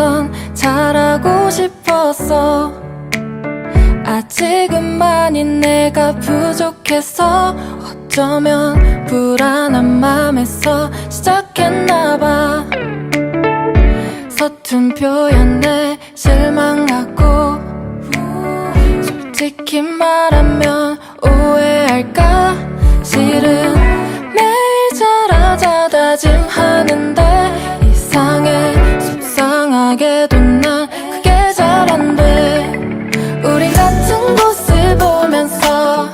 앞에선 잘하고 싶었어 아직은 많이 내가 부족해서. 어쩌면 불안한 맘에서 시작했나봐. 서툰 표현에 실망하고. 솔직히 말하면 오해할까? 실은 매일 잘하자 다짐하 난 그게 잘 안 돼. 우리 같은 곳을 보면서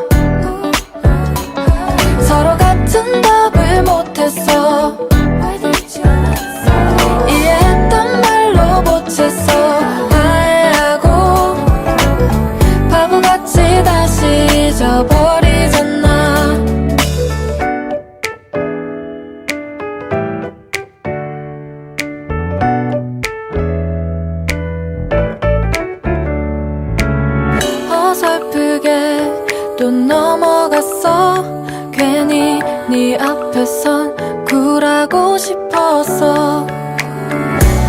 서로 같은 답을 못했어 이해했던 말로 보채서 화해하고 바보같이 다시 잊어버리 또 넘어갔어. 괜히 네 앞에선 굴하고 싶었어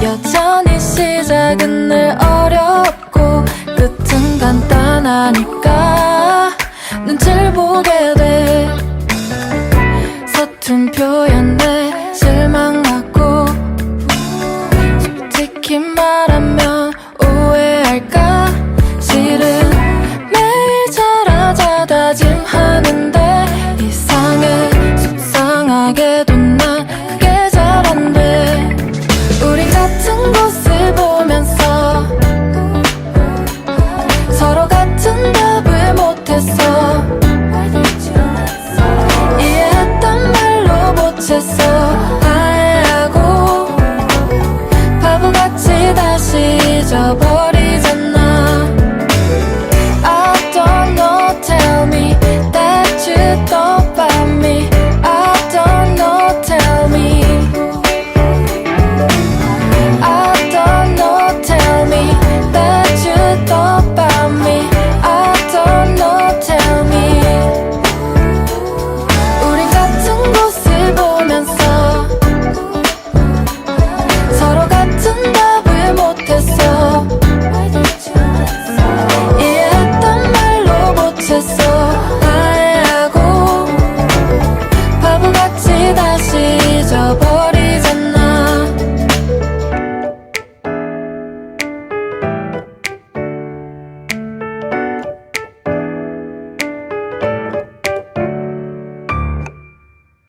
여전히 시작은 늘 어렵고 끝은 간단하니까 눈치를 보게 돼. 서툰 표현에 실망하고 솔직히 말하면 오해할까? 싫은 못했어. 이해했던 말로 못했어. 아해하고 바보같이 다시 잊어버